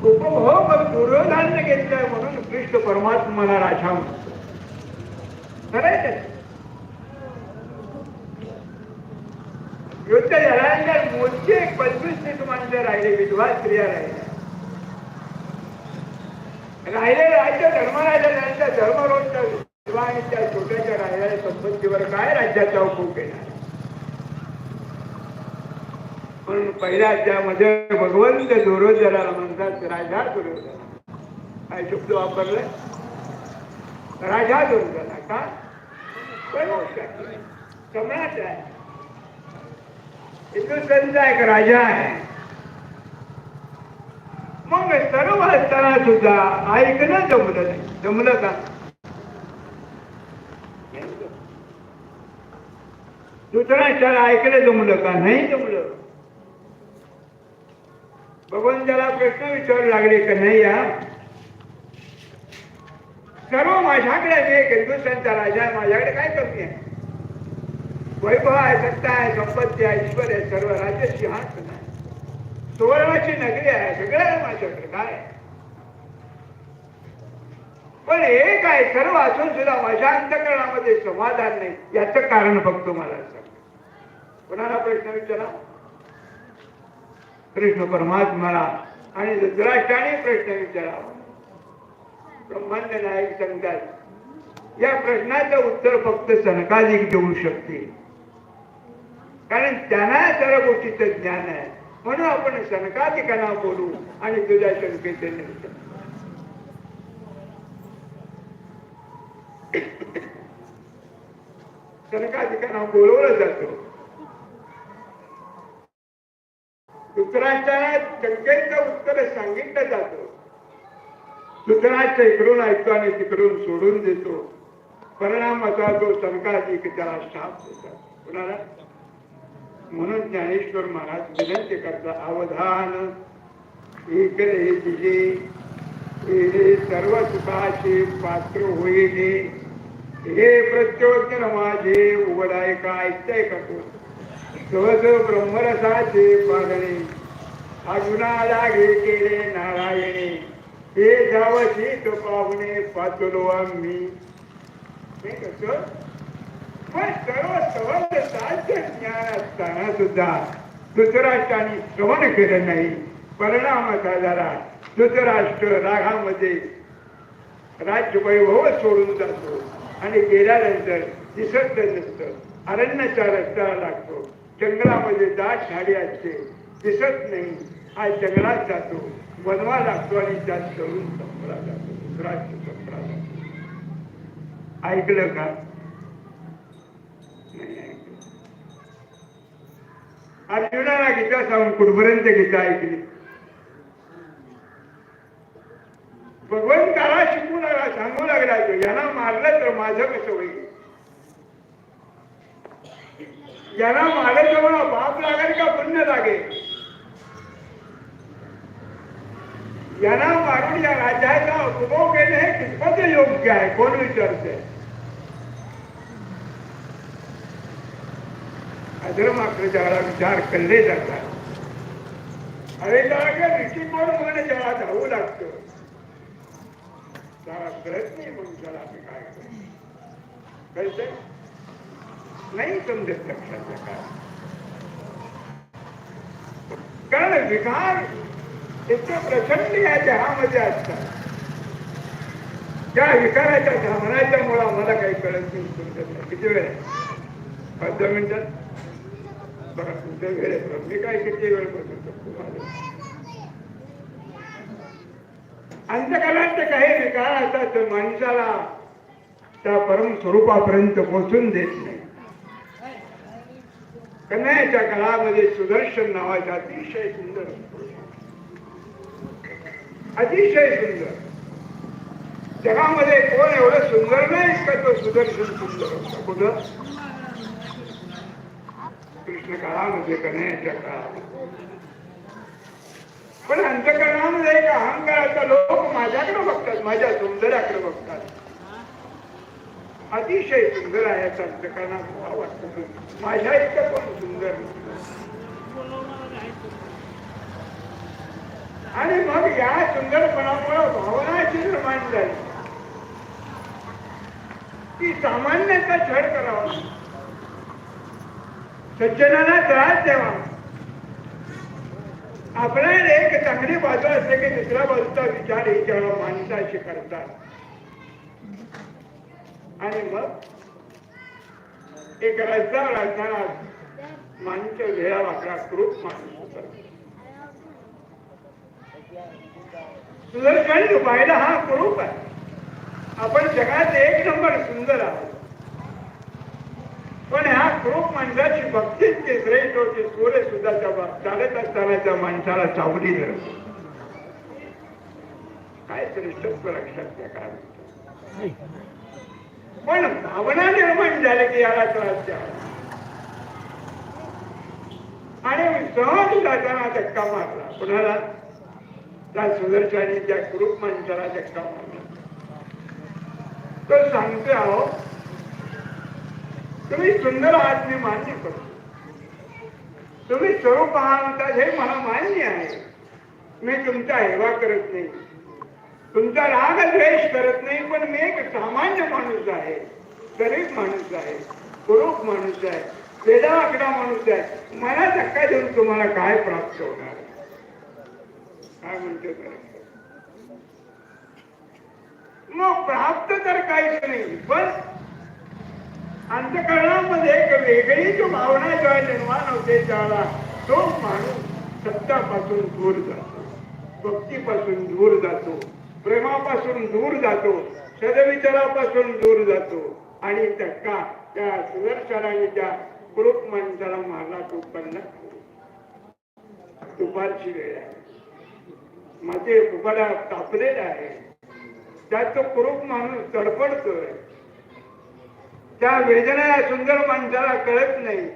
उपभोग दुर्योधनाने घेतलाय म्हणून कृष्ण परमात्माला राजा म्हणतो युद्ध झाल्यानंतर मोजके एक पंचवीस ते माणसं राहिले विधवा स्त्रिया राहिल्या राहिले राज्य धर्मराजानंतर धर्मरोजच्या विधवा आणि त्या छोट्याच्या राहिलेल्या संपत्तीवर काय राज्याचा उपयोग केला म्हणून पहिल्या अध्यायामध्ये भगवंत दुर्योधनाला म्हणतात राजा दुर्योधना. काय शब्द वापरले राजा दुर्योधना का सम्राट आहे. हिंदुस्थानचा एक राजा आहे. मग सर्व असताना सुद्धा ऐकणं जमलं नाही. जमलं का? दुसऱ्याच्याला ऐकलं जमलं का? नाही जमलं. भगवंताला प्रश्न विचारू लागले का नाही या? सर्व माझ्याकडे आहे, एक हिंदुस्थानचा राजा आहे माझ्याकडे काय कमी आहे? वैभव आहे सत्ता आहे संपत्ती आहे ईश्वर आहे सर्व राज्य सिंहासन आहे. सुवर्णाची नगरी आहे सगळं आहे माझ्याकडे काय? पण हे काय सर्व असून सुद्धा माझ्या अंतकरणामध्ये समाधान नाही याचं कारण बघतो मला सांग कोणाला प्रश्न विचारा? कृष्ण परमात्माला आणि धृतराष्ट्राने प्रश्न विचारावा. ब्रह्मांड नायक सांगतात या प्रश्नाचं उत्तर फक्त सनकाधिक देऊ शकते. कारण त्यांना सर्व गोष्टीचं ज्ञान आहे. म्हणून आपण सनकाधिकांना बोलू आणि तुझ्या शंकेचे सनकाधिकांना बोलवलं जातं. धृतराष्ट्राला शंकेचं उत्तर सांगितलं जातं. धृतराष्ट्र इकडून ऐकतो आणि तिकडून सोडून देतो. परिणाम असा तो सनकाधिक त्याला श्राप देतात म्हणून ज्ञानेश्वर महाराज विनंती करता अवधान इकडे तिजे हे सर्व सुखाचे पात्र होईल हे प्रत्योत्तर माझे उघडाय का ऐकताय का तो सहज ब्रह्मरसाचे पागणे अर्जुना लागे केले नारायणे. हे जावशी तो पाहुणे पाचलो आम्ही. हे कसं? पण सर्व सवल साध्य ज्ञान असताना सुद्धा धृतराष्ट्राने श्रवण केलं नाही. परिणाम असा झाला. धृतराष्ट्र रागामध्ये राज्यवैभव सोडून जातो आणि गेल्यानंतर दिसत नसतं. अरण्याच्या रस्त्याला लागतो. जंगलामध्ये दाट झाडी असते दिसत नाही. हा जंगलात जातो. वनवा लागतो आणि त्यात तरुण संपला जातो. धृतराष्ट्र संपला जातो. ऐकलं का? नाही ऐकलं. अर्जुनाला गीता सांगून कुठपर्यंत गीता ऐकली? भगवंताला शिकू लागला सांगू लागला तो यांना मारलं तर माझं कसं होईल? यांना मागे तर बाप लागेल का पुण्य लागेल यांना मारून या राज्याचा उपभोग घेणे हे कितपत योग्य आहे? कोण विचारते? अधर्माकडे विचार केले जातात अरे त्याला ऋषी म्हणे? जेव्हा धावू लागतो. त्याला कळत नाही आम्ही काय नाही समजत लक्षात कारण विकार इतके प्रचंड या जहामध्ये असतात. त्या विकाराच्या धामनाच्या मुळे आम्हाला काही कळत नाही समजत नाही किती वेळ? आहे? पाच मिनिटात बघा तुमच्या वेळ आहे. मी काय किती वेळ बसू शकतो माझं अंतकालात काही विकार असतात तर माणसाला त्या परम स्वरूपापर्यंत पोहोचून देत नाही. कन्याच्या काळामध्ये सुदर्शन नावाचा अतिशय सुंदर अतिशय सुंदर. जगामध्ये कोण एवढं सुंदर नाही का तो सुदर्शन सुंदर? होता कुठं कृष्ण काळामध्ये कन्याच्या काळामध्ये. पण अंतकरणामध्ये एक अहंकाराचा लोक माझ्याकडे बघतात माझ्या सौंदर्याकडे बघतात. अतिशय सुंदर आहे याचा अंतकरणात भाव वाटतो. माझ्या इतकं पण सुंदर. आणि मग या सुंदरपणामुळे भावनाची निर्माण झाली. की सामान्याचा छळ करावा. सज्जनाला त्रास द्यावा. आपल्याला एक चांगली बाजू असते की दुसऱ्या बाजूचा विचार हे जेव्हा माणसाशी करतात. आणि मग एक रस्त्यावर असताना माणसं वेळा आपला क्रूप माणूस करतो. पाहिला हा कुरूप आहे. आपण जगात एक नंबर सुंदर आहोत. पण ह्या कुरूप माणसाची भक्तीच ते श्रेष्ठ होती सूर्य सुद्धा त्या चालत असताना त्या माणसाला चावली धरतो. काय श्रेष्ठत्व लक्षात त्या काय पण भावना निर्माण झाली की याला त्रास द्यावा आणि सहज जाताना धक्का मारला. कुणाला? त्या सुदर्शनी त्या ग्रुप माणसाला धक्का मारला. तर सांगते आहो तुम्ही सुंदर आहात मी मान्य करतो तुम्ही स्वरूप आहात हे मला मान्य आहे. मी तुमचा हेवा करत नाही. तुमचा राग द्वेष करत नाही पण मी माणूस आहे गरीब माणूस आहे कुरूप माणूस आहे वेदा वेदावाकडा माणूस आहे. मला धक्का देऊन तुम्हाला काय प्राप्त होणार? काय म्हणतो मग प्राप्त तर काहीच नाही पण अंतकरणामध्ये एक वेगळी जो भावना जेव्हा निर्माण होते त्याला तो माणूस सत्तापासून दूर जातो भक्तीपासून दूर जातो प्रेमापासून दूर जातो. सदविचारापासून दूर जातो आणि धक्का त्या सुदर्शनाने त्या कुरूप माणसाला मारला तो पडला दुपारची वेळ आहे. म्हणजे माझे फुफाडा तापलेला आहे. त्यात तो कुरूप माणूस तडफडतोय. त्या वेदना या सुंदर माणसाला कळत नाही.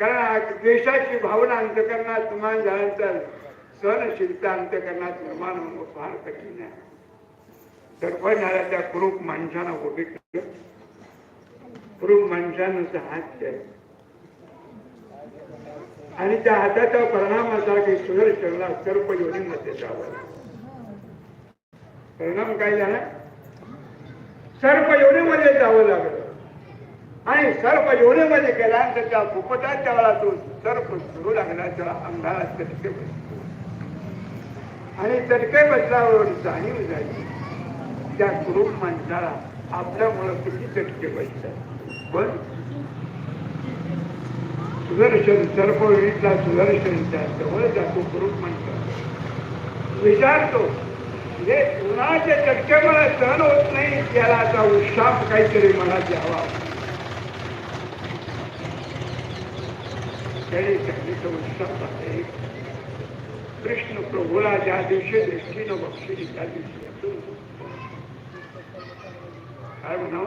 कारण द्वेषाची भावना अंतकरणात निर्माण झाल्यानंतर सहनशीलता अंतकरणात निर्माण होणं फार कठीण आहे. तडपडणाऱ्या त्या माणसानं उभी कुरूप माणसानं हात केला. आणि त्या हाताचा परिणाम असा की सुदर्शनला सर्प योनीमध्ये जावं परिणाम काय झाला? सर्प योनीमध्ये जावं लागलं. आणि सर्प योनीमध्ये गेल्यानंतर त्या फुपटाच्या वेळा तो सर्प सुरू लागला त्याला अंधारात तडके बसतो आणि तडके बसल्यावर जाणीव झाली. त्या कुरूप माणसाला आपल्यामुळं किती चटके बसतात पण सुदर्शन सर्पविधीतला सुदर्शनच्या जवळ जातो कुरूप म्हणतो विचारतो हे उन्हाचे चटके मला सहन होत नाही त्याला आता उत्साप काहीतरी मला द्यावा त्याने सांगितलं उत्साप आहे कृष्ण प्रभूला ज्या दिवशी दृष्टीनं बक्षिली त्या दिवशी येतो. काय म्हणा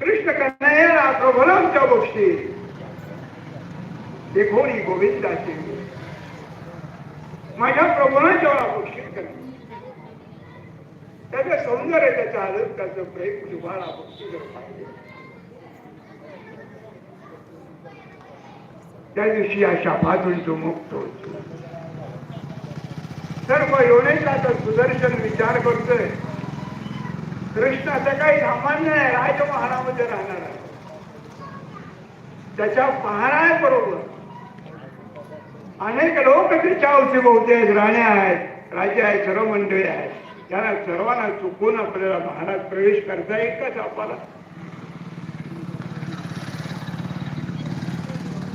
कृष्ण कन्हैया प्रभुरामच्या गोष्टी. बक्षी देखोनी गोविंदाची? माझ्या प्रभूला जेव्हा बक्षीस करणे त्याचं सौंदर्य त्याचा आदर त्याचं प्रेम तुम्हाला भक्ती जर पाहिजे. त्या दिवशी या शापातून तो मुक्त होतो. सर्व योनेचा तर सुदर्शन विचार करतोय. कृष्णाचं काही सामान्य नाही राजमहालामध्ये राहणार आहे. त्याच्या पहारा बरोबर. अनेक लोक त्याच्या अवतीभोवती आहेत राण्या आहेत राज्य आहेत सर्व मंडळी आहेत. त्यांना सर्वांना चुकून आपल्याला महाराज प्रवेश करता येईल का आपल्याला.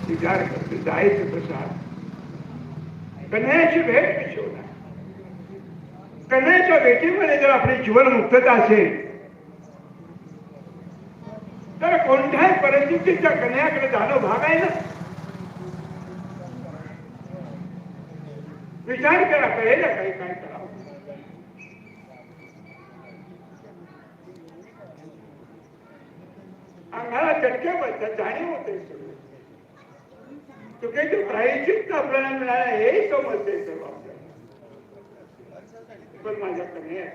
विचार करते जायचं कसं कन्हैयाची भेट शिवला कन्याच्या भेटीमध्ये जर आपली जीवनमुक्तता असेल तर कोणत्याही परिस्थितीच्या कन्याकडे जाणं भाग आहे ना? विचार करा कळेल काही काय करावं. अंगाला चटके बसतात जाणीव होते चुकीचे प्रायचित आपल्याला मिळाला हे समजते सर्व. पण माझ्याकडे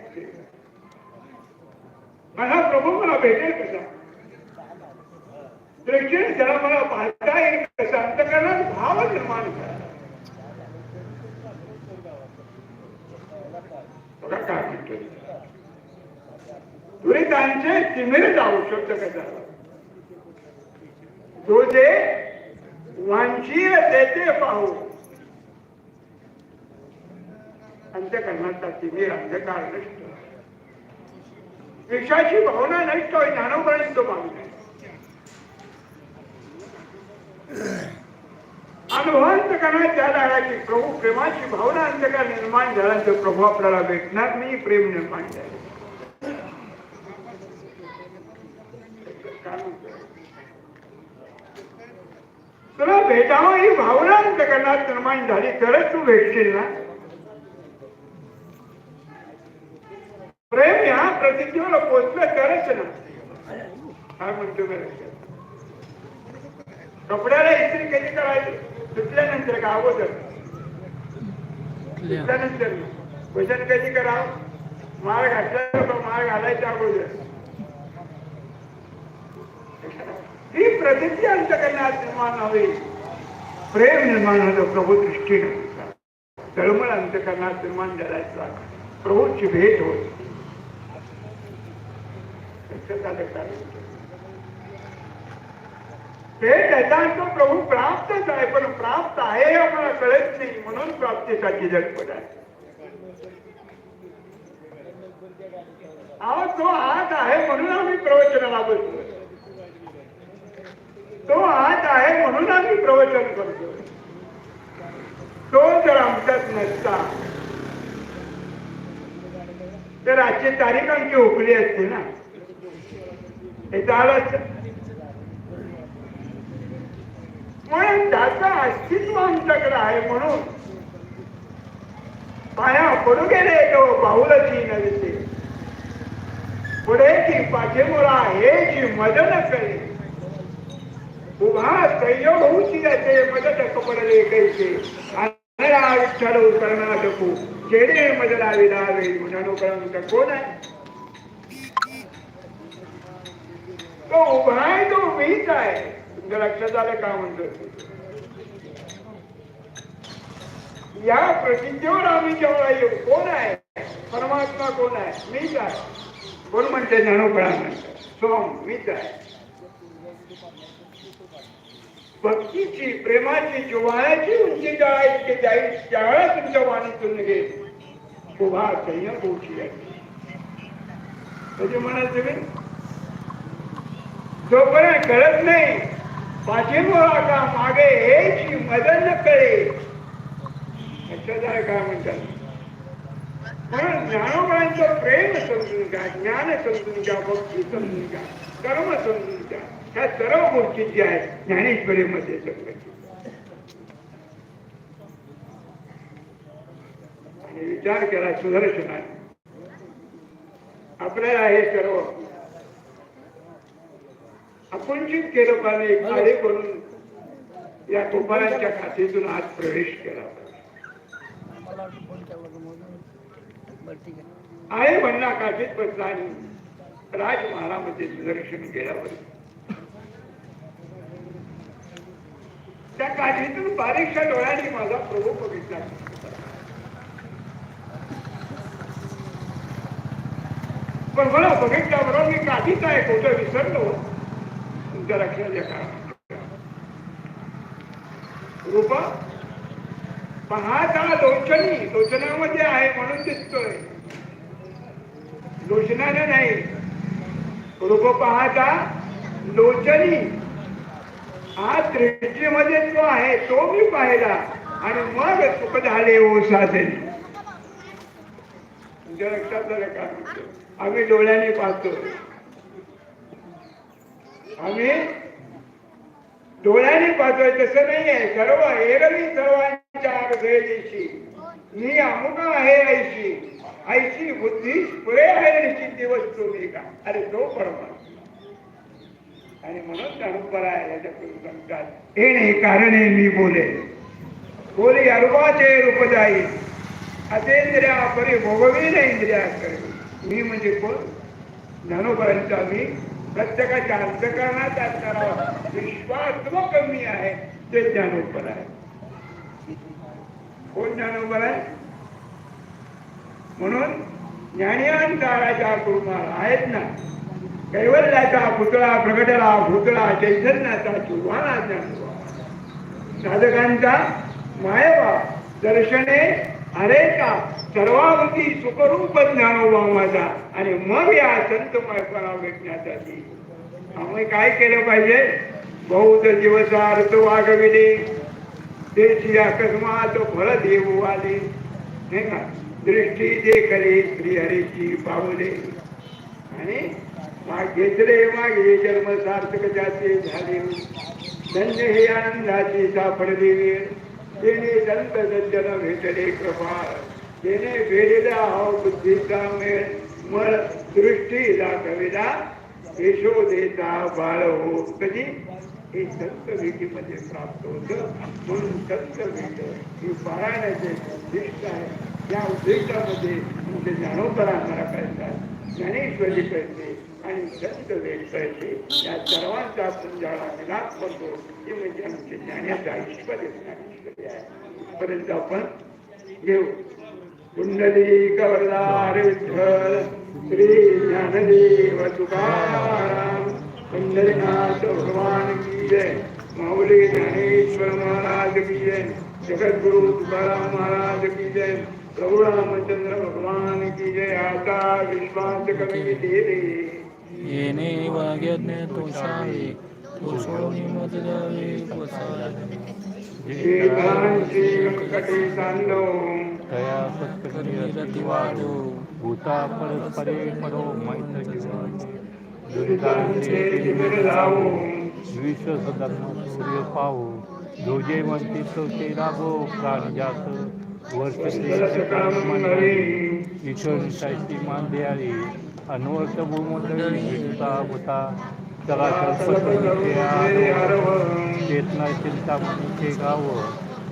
मला प्रभू मला भेटेल कसा दृष्टीने त्याला मला पाहता येईल कसं अंतकरणात भाव निर्माण करा त्यांचे काय तिमिर जाऊ शकतो कसा जो जे वांछीय तेथे पाहू अंतकरणाचा मी अंधकार नष्ट विषाची भावना नष्ट होय ज्ञानोपर्यंत मागणे अनुभवांत त्या दाराची प्रभू प्रेमाची भावना अंतकार निर्माण झाल्यानंतर प्रभू आपल्याला भेटणार नाही प्रेम निर्माण झाले. काय तुला भेटावं ही भावना अंतकरणात निर्माण झाली तरच तू भेटशील ना? प्रेम ह्या प्रतिज्ञेला पोचलं तरच ना काय म्हणतो कपड्याला इस्त्री कधी करायची? धुतल्यानंतर का? अगोदर. धुतल्यानंतर. वजन कधी करावं? माळ घातल्यानंतर माळ घालायच्या अगोदर? ही प्रतिज्ञा अंतकरणात निर्माण हवी प्रेम निर्माण झालं प्रभू दृष्टीने. तळमळ अंतकरणात निर्माण झाल्याचा प्रभूची भेट होत कसं झालं तो प्रभू प्राप्तच आहे पण प्राप्त आहे हे आम्हाला कळत नाही म्हणून प्राप्तीसाठी झटपट आहे. अहो तो आत आहे म्हणून आम्ही प्रवचनाला बसलो. तो आत आहे म्हणून आम्ही प्रवचन करतो. तो जर आमच्यात नसता तर आजची तारीख आमची हुकली असते ना. हे झालंच म्हणून त्याचं अस्तित्व आमच्याकडे आहे म्हणून पाया पडू गेले तो बाहुलची नव्हे पुढे की पाठीमुळा हे जी मदन करे. उभा संयोग होऊची जाते मदत कपडले कैसे. अनरा विठ्ठल कर्नाटकू चेडे मदला विधावे गुणानुकरण कोण आहे? तो उभा आहे तो उभीच आहे. तुमच्या लक्षात आलं का म्हणतो या प्रसिद्धीवर आम्ही जेव्हा येऊ कोण आहे? परमात्मा कोण आहे? मीच आहे. कोण म्हणते ज्ञानोपणा म्हणतात सोम मीच आहे. भक्तीची प्रेमाची जिव्हाळ्याची उंची ज्या इतके जाईल त्यावेळा तुमच्या वाणीतून निघेल. उभा संयम होऊची आहे म्हणजे म्हणाल तुम्ही जोपर्यंत कळत नाही पाठीमुळा का मागे हेची मदत न कळे काय म्हणतात? म्हणून ज्ञानोबांचं प्रेम समजून घ्या ज्ञान समजून घ्या भक्ती समजून घ्या कर्म समजून घ्या. ह्या सर्व गोष्टी ज्या आहेत ज्ञानेश्वरीमध्ये संघटित आणि विचार केला सुदर्शनाने. आपल्याला हे सर्व आकुंचित केलं पाहिजे काळे करून या कुंभारांच्या खात्यातून आज प्रवेश केला. आहे म्हणला काठीत आणि राजमहालामध्ये सुदर्शन गेल्यावर. त्या काठीतून बारीकशा डोळ्यांनी माझा प्रभू बघितला पण मला बघितल्याबरोबर मी काठीच आहे कुठं विसरलो. तुमच्या रूप पाहता लोचनी लोचनामध्ये आहे म्हणून दिसतोय. लोचनाने नाही. रूप पाहता लोचनी. हा दृष्टीमध्ये जो आहे तो मी पाहिला. आणि मग सुख झाले हो ओ साधे तुमच्या लक्षात झालं का? आम्ही डोळ्याने पाहतो आम्ही डोळ्याने पाहतोय तसं नाहीये. सर्व एरवी सर्वांच्या हृदयची मी अमुक आहे ऐशी ऐशी बुद्धी पुरे आहे निश्चित दिवस तुम्ही का? अरे तो परमात्मा. आणि म्हणून अनुपरा आहे याच्याकडून सांगतात हे कारणे मी बोले. बोले अर्वाचे रूपदायी. अतेंद्रिया परी भोगवीन इंद्रिया करे मी म्हणजे कोण? ज्ञानोपर्यंत मी प्रत्येकाच्या अंतकरणात असणारा व कमी आहे ते ज्ञानोपर आहे. कोण ज्ञानोपर आहे? म्हणून ज्ञानियांकाराच्या राजा आहेत ना. कैवल्याचा पुतळा प्रगटला भूतळा चैतन्याचा चुरवाना ज्ञानोबा साधकांचा मायवा दर्शने अरेका सर्वावती सुखरूप ज्ञानोबा माझा. आणि मग या संतमयपणा भेटण्यासाठी आम्ही काय केलं पाहिजे? बहुत दिवसार्थ वागविले. देशी अकस्मात फळ देऊ आले. नाही का दृष्टी देखले श्रीहरीची पावले. आणि माग घेतले मागे जन्म सार्थक जाते झाले. धन्य हे आनंदाची सापडले वेळ तेने दंत भेटले कृपा. तेने भेटला हो बुद्धीचा मेळ. मळ दृष्टी दाखविला. यशोदेचा बाळ हो कधी? हे संतभेदीमध्ये प्राप्त होतं. म्हणून संत भेट ही पारायणाचे उद्दिष्ट आहे. या उद्दिष्टामध्ये तुमचे ज्ञानोत्तर आम्हाला कळतात. ज्ञानेश्वरी कळते आणि संत वेद कळते. या सर्वांचा आपण ज्याला मिलाप करतो ते म्हणजे आमचे ज्ञानाचं ऐश्वर ज्ञानेश्वरी आहे. परंतु आपण घेऊ. कुंडली कवरदार विठ्ठल श्री ज्ञानदेव तुकाराम भगवान की जय। माऊली ज्ञानेश्वर महाराज की जय जगद्गुरु तुकाराम महाराज की जय। प्रभु रामचंद्र भगवान की जय। आता विश्वास कमी तेरे येणे वाग्यज्ञ तोषावे तोषोनी मत द्यावे वसावे तांडव दया सत्कर्मी वाटो भूता परस्परे परो मैत्र विश्व धर्म सूर्य पाहो जो म्हणते तो ते राबो प्राण जात वर्ष मंगळे मान द्यावी अनवर्त भूमंडळी विष्णुता होता चला कल्पना चेतना चिंता मनुष्य गावं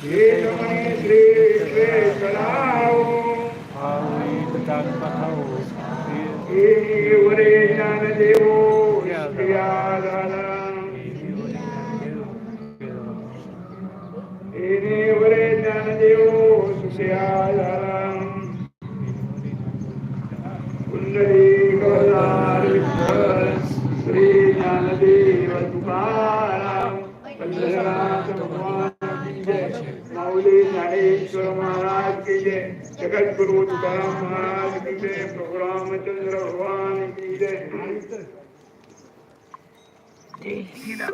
श्री विश्वेश्वराव हे वरे ज्ञानदेवो 对，知道